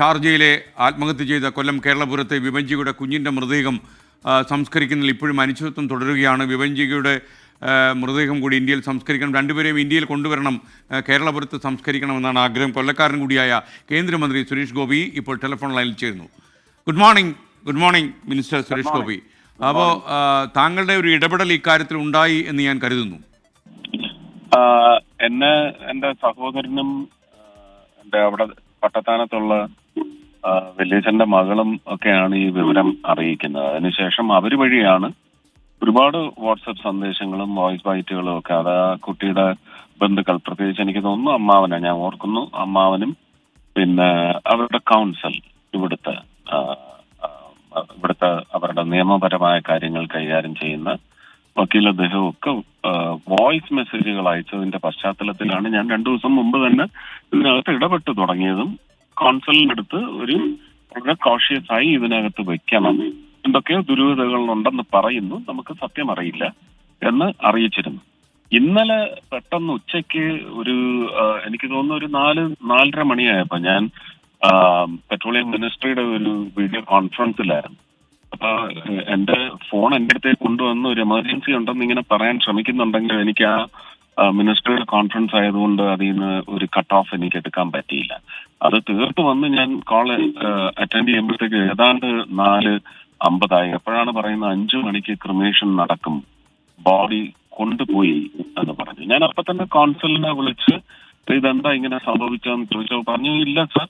ഷാർജയിലെ ആത്മഹത്യ ചെയ്ത കൊല്ലം കേരളപുരത്തെ വിഭജിയുടെ കുഞ്ഞിന്റെ മൃതദേഹം സംസ്കരിക്കുന്നതിൽ ഇപ്പോഴും അനിശ്ചിതത്വം തുടരുകയാണ്. വിഭഞ്ചികയുടെ മൃതദേഹം കൂടി ഇന്ത്യയിൽ സംസ്കരിക്കണം. രണ്ടുപേരെയും ഇന്ത്യയിൽ കൊണ്ടുവരണം കേരളപുരത്ത് സംസ്കരിക്കണമെന്നാണ് ആഗ്രഹം. കൊല്ലക്കാരൻ കൂടിയായ കേന്ദ്രമന്ത്രി സുരേഷ് ഗോപി ഇപ്പോൾ ടെലിഫോൺ ലൈനിൽ ചേരുന്നു. Good morning good morning minister Suresh Gopi. അപ്പോൾ താങ്കളുടെ ഒരു ഇടപെടൽ ഇക്കാര്യത്തിൽ ഉണ്ടായി എന്ന് ഞാൻ കരുതുന്നു. എന്നെ എന്റെ സഹോദരനും എന്റെ അവിടെ പട്ടത്താനത്തുള്ള ആ, വല്യച്ഛന്റെ മകളും ഒക്കെയാണ് ഈ വിവരം അറിയിക്കുന്നത്. അതിനുശേഷം അവർ വഴിയാണ് ഒരുപാട് വാട്സപ്പ് സന്ദേശങ്ങളും വോയിസ് ബൈറ്റുകളും ഒക്കെ. അത് ആ കുട്ടിയുടെ ബന്ധുക്കൾ പ്രത്യേകിച്ച് എനിക്ക് തോന്നുന്നു അമ്മാവനെ ഞാൻ ഓർക്കുന്നു അമ്മാവനും പിന്നെ അവരുടെ കൗൺസിൽ ഇവിടുത്തെ ഇവിടുത്തെ അവരുടെ നിയമപരമായ കാര്യങ്ങൾ കൈകാര്യം ചെയ്യുന്ന വക്കീൽ അദ്ദേഹം ഒക്കെ വോയിസ് മെസ്സേജുകൾ അയച്ചതിന്റെ പശ്ചാത്തലത്തിലാണ് ഞാൻ രണ്ടു ദിവസം മുമ്പ് തന്നെ ഇതിനകത്ത് ഇടപെട്ട് തുടങ്ങിയതും കൗൺസിലിനടുത്ത് ഒരു വളരെ കോഷ്യസ് ആയി ഇതിനകത്ത് വെക്കണം. എന്തൊക്കെ ദുരൂഹതകൾ ഉണ്ടെന്ന് പറയുന്നു. നമുക്ക് സത്യം അറിയില്ല എന്ന് അറിയിച്ചിരുന്നു. ഇന്നലെ പെട്ടെന്ന് ഉച്ചയ്ക്ക് ഒരു എനിക്ക് തോന്നുന്നു ഒരു നാല് നാലര മണിയായപ്പോ ഞാൻ പെട്രോളിയം മിനിസ്ട്രിയുടെ ഒരു വീഡിയോ കോൺഫറൻസിലായിരുന്നു. അപ്പൊ എന്റെ ഫോൺ എന്റെ അടുത്തേക്ക് കൊണ്ടുവന്ന് ഒരു എമർജൻസി ഉണ്ടെന്ന് ഇങ്ങനെ പറയാൻ ശ്രമിക്കുന്നുണ്ടെങ്കിൽ എനിക്ക് ആ മിനിസ്ട്രിയുടെ കോൺഫറൻസ് ആയതുകൊണ്ട് അതിൽ നിന്ന് ഒരു കട്ട് ഓഫ് എനിക്ക് എടുക്കാൻ പറ്റിയില്ല. അത് തീർത്ത് വന്ന് ഞാൻ കോൾ അറ്റൻഡ് ചെയ്യുമ്പോഴത്തേക്ക് ഏതാണ്ട് നാല് അമ്പതായി. എപ്പോഴാണ് പറയുന്നത് അഞ്ചു മണിക്ക് ക്രിമേഷൻ നടക്കും. ബോഡി കൊണ്ടുപോയി എന്ന് പറഞ്ഞു. ഞാൻ അപ്പൊ തന്നെ കോൺസലിനെ വിളിച്ച് ഇതെന്താ ഇങ്ങനെ സംഭവിച്ചെന്ന് ചോദിച്ചപ്പോൾ പറഞ്ഞു ഇല്ല സർ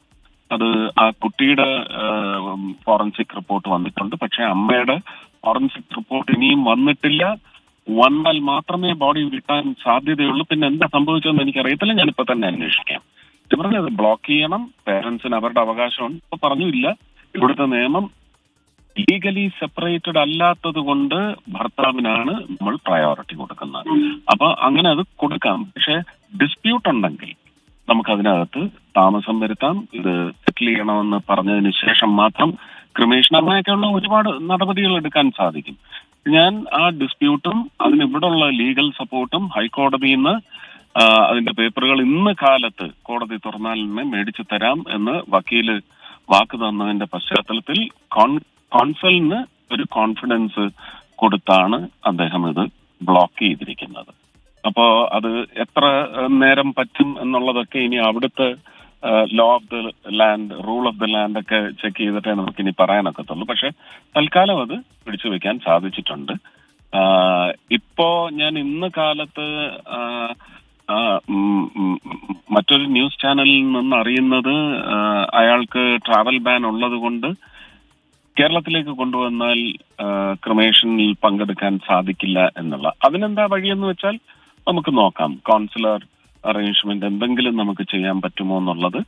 അത് ആ കുട്ടിയുടെ ഫോറൻസിക് റിപ്പോർട്ട് വന്നിട്ടുണ്ട്. പക്ഷെ അമ്മയുടെ ഫോറൻസിക് റിപ്പോർട്ട് ഇനിയും വന്നിട്ടില്ല. വന്നാൽ മാത്രമേ ബോഡി കിട്ടാൻ സാധ്യതയുള്ളൂ. പിന്നെ എന്താ സംഭവിച്ചതെന്ന് എനിക്കറിയത്തില്ല. ഞാനിപ്പോ തന്നെ അന്വേഷിക്കാം. പറഞ്ഞത് ബ്ലോക്ക് ചെയ്യണം. പേരൻസിന് അവരുടെ അവകാശമുണ്ട്. ഇപ്പൊ പറഞ്ഞു ഇല്ല ഇവിടുത്തെ നിയമം ലീഗലി സെപ്പറേറ്റഡ് അല്ലാത്തത് കൊണ്ട് ഭർത്താവിനാണ് നമ്മൾ പ്രയോറിറ്റി കൊടുക്കുന്നത്. അപ്പൊ അങ്ങനെ അത് കൊടുക്കാം. പക്ഷെ ഡിസ്പ്യൂട്ട് ഉണ്ടെങ്കിൽ നമുക്ക് അതിനകത്ത് താമസം വരുത്താം. ഇത് സെറ്റിൽ ചെയ്യണമെന്ന് പറഞ്ഞതിന് ശേഷം മാത്രം ക്രിമേഷൻ അങ്ങനെയൊക്കെയുള്ള ഒരുപാട് നടപടികൾ എടുക്കാൻ സാധിക്കും. ഞാൻ ആ ഡിസ്പ്യൂട്ടും അതിന് ഇവിടെയുള്ള ലീഗൽ സപ്പോർട്ടും ഹൈക്കോടതിയിൽ നിന്ന് അതിന്റെ പേപ്പറുകൾ ഇന്ന് കാലത്ത് കോടതി തുറന്നാൽ തന്നെ മേടിച്ചു തരാം എന്ന് വക്കീൽ വാക്ക് തന്നതിന്റെ പശ്ചാത്തലത്തിൽ കോൺ- കോൺസലിന് ഒരു കോൺഫിഡൻസ് കൊടുത്താണ് അദ്ദേഹം ഇത് ബ്ലോക്ക് ചെയ്തിരിക്കുന്നത്. അപ്പോ അത് എത്ര നേരം പറ്റും എന്നുള്ളതൊക്കെ ഇനി അവിടുത്തെ law of the land rule of the land ഒക്കെ ചെക്ക് ചെയ്തിട്ടേ നമുക്ക് ഇനി പറയാനൊക്കത്തുള്ളൂ. പക്ഷെ തൽക്കാലം അത് പിടിച്ചു വെക്കാൻ സാധിച്ചിട്ടുണ്ട്. ഇപ്പോ ഞാൻ ഇന്ന് കാലത്ത് മറ്റൊരു ന്യൂസ് ചാനലിൽ നിന്ന് അറിയുന്നത് അയാൾക്ക് ട്രാവൽ ബാൻ ഉള്ളത് കൊണ്ട് കേരളത്തിലേക്ക് കൊണ്ടുവന്നാൽ ക്രമേഷനിൽ പങ്കെടുക്കാൻ സാധിക്കില്ല എന്നുള്ള. അതിനെന്താ വഴിയെന്ന് വെച്ചാൽ നമുക്ക് നോക്കാം. കോൺസുലർ അറേഞ്ച്മെന്റ് എന്തെങ്കിലും നമുക്ക് ചെയ്യാൻ പറ്റുമോ എന്നുള്ളത്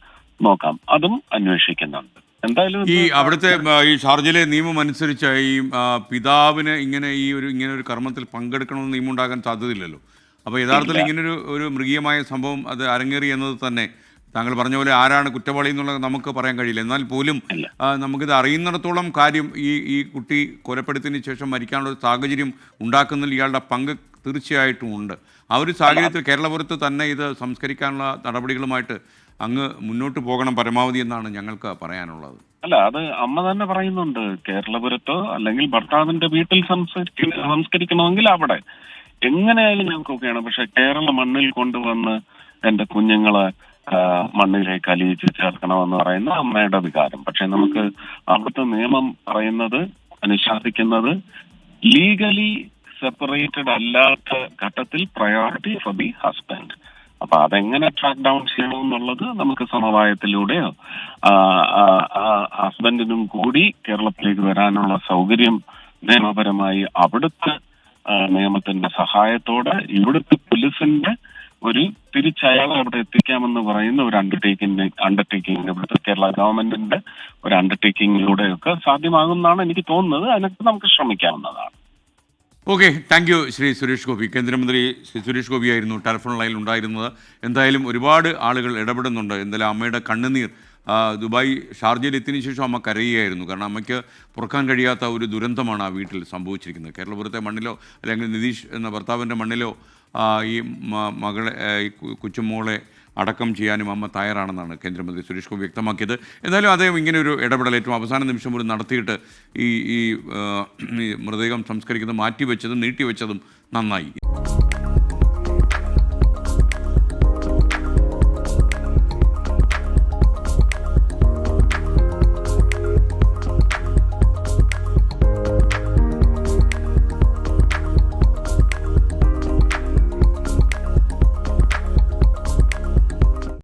നോക്കാം. അതും അന്വേഷിക്കുന്നുണ്ട്. എന്തായാലും ഈ അവിടുത്തെ ഈ ഷാർജിലെ നിയമം അനുസരിച്ച് ഈ പിതാവിന് ഇങ്ങനെ ഈ ഒരു ഇങ്ങനെ ഒരു കർമ്മത്തിൽ പങ്കെടുക്കണമെന്ന് നിയമം ഉണ്ടാകാൻ സാധ്യതയില്ലല്ലോ. അപ്പോൾ യഥാർത്ഥത്തിൽ ഇങ്ങനൊരു ഒരു മൃഗീയമായ സംഭവം അത് അരങ്ങേറി എന്നത് തന്നെ താങ്കൾ പറഞ്ഞ പോലെ ആരാണ് കുറ്റവാളി എന്നുള്ളത് നമുക്ക് പറയാൻ കഴിയില്ല. എന്നാൽ പോലും നമുക്കിത് അറിയുന്നിടത്തോളം കാര്യം ഈ ഈ കുട്ടി കൊലപ്പെടുത്തിയതിന് ശേഷം മരിക്കാനുള്ള സാഹചര്യം ഉണ്ടാക്കുന്നതിൽ ഇയാളുടെ പങ്ക് തീർച്ചയായിട്ടും ഉണ്ട്. ആ ഒരു സാഹചര്യത്തിൽ കേരളപുരത്ത് തന്നെ ഇത് സംസ്കരിക്കാനുള്ള നടപടികളുമായിട്ട് അങ്ങ് മുന്നോട്ട് പോകണം പരമാവധി എന്നാണ് ഞങ്ങൾക്ക് പറയാനുള്ളത്. അല്ല അത് അമ്മ തന്നെ പറയുന്നുണ്ട്. കേരളപുരത്തോ അല്ലെങ്കിൽ ഭർത്താവിന്റെ വീട്ടിൽ സംസ്കരിക്ക സംസ്കരിക്കണമെങ്കിൽ അവിടെ. എങ്ങനെയായാലും ഞങ്ങൾക്കൊക്കെയാണ്. പക്ഷെ കേരള മണ്ണിൽ കൊണ്ടുവന്ന് എന്റെ കുഞ്ഞുങ്ങളെ മണ്ണിലേക്ക് അലിയിച്ച് ചേർക്കണമെന്ന് പറയുന്ന അമ്മയുടെ വികാരം. പക്ഷെ നമുക്ക് അവിടുത്തെ നിയമം പറയുന്നത് അനുശാസിക്കുന്നത് ലീഗലി സെപ്പറേറ്റഡ് അല്ലാത്ത ഘട്ടത്തിൽ പ്രയോറിറ്റി ഫോർ ദി ഹസ്ബൻഡ് അപ്പൊ അതെങ്ങനെ ട്രാക്ക് ഡൗൺ ചെയ്യണം എന്നുള്ളത് നമുക്ക് സമവായത്തിലൂടെയോ ഹസ്ബൻഡിനും കൂടി കേരളത്തിലേക്ക് വരാനുള്ള സൗകര്യം നിയമപരമായി അവിടുത്തെ നിയമത്തിന്റെ സഹായത്തോടെ ഇവിടുത്തെ പോലീസിന്റെ ഒരു തിരിച്ചയാളെ അവിടെ എത്തിക്കാമെന്ന് പറയുന്ന ഒരു അണ്ടർടേക്കിംഗ് അണ്ടർടേക്കിംഗ് ഇവിടുത്തെ കേരള ഗവൺമെന്റിന്റെ ഒരു അണ്ടർടേക്കിങ്ങിലൂടെയൊക്കെ സാധ്യമാകുമെന്നാണ് എനിക്ക് തോന്നുന്നത്. അതിനൊക്കെ നമുക്ക് ശ്രമിക്കാവുന്നതാണ്. Okay thank you Shri Suresh Gopi. കേന്ദ്രമന്ത്രി ശ്രീ സുരേഷ് ഗോപി ആയിരുന്നു ടെലിഫോൺ ലൈനിൽ ഉണ്ടായിരുന്നത്. എന്തായാലും ഒരുപാട് ആളുകൾ ഇടപെടുന്നുണ്ട്. എന്തായാലും അമ്മയുടെ കണ്ണുനീർ ദുബായ് ഷാർജയിൽ എത്തിയതിനു ശേഷം അമ്മ കരയുകയായിരുന്നു. കാരണം അമ്മയ്ക്ക് പുറക്കാൻ കഴിയാത്ത ഒരു ദുരന്തമാണ് ആ വീട്ടിൽ സംഭവിച്ചിരിക്കുന്നത്. കേരളപുരത്തെ മണ്ണിലോ അല്ലെങ്കിൽ നിതീഷ് എന്ന ഭർത്താവിന്റെ മണ്ണിലോ ഈ മകളെ കൊച്ചുമോളെ അടക്കം ചെയ്യാനും അമ്മ തയ്യാറാണെന്നാണ് കേന്ദ്രമന്ത്രി സുരേഷ് ഗോപി വ്യക്തമാക്കിയത്. എന്തായാലും അദ്ദേഹം ഇങ്ങനെ ഒരു ഇടപെടൽ ഏറ്റവും അവസാന നിമിഷം പോലും നടത്തിയിട്ട് ഈ ഈ മൃതദേഹം സംസ്കരിക്കുന്നത് മാറ്റിവെച്ചതും നീട്ടിവെച്ചതും നന്നായി.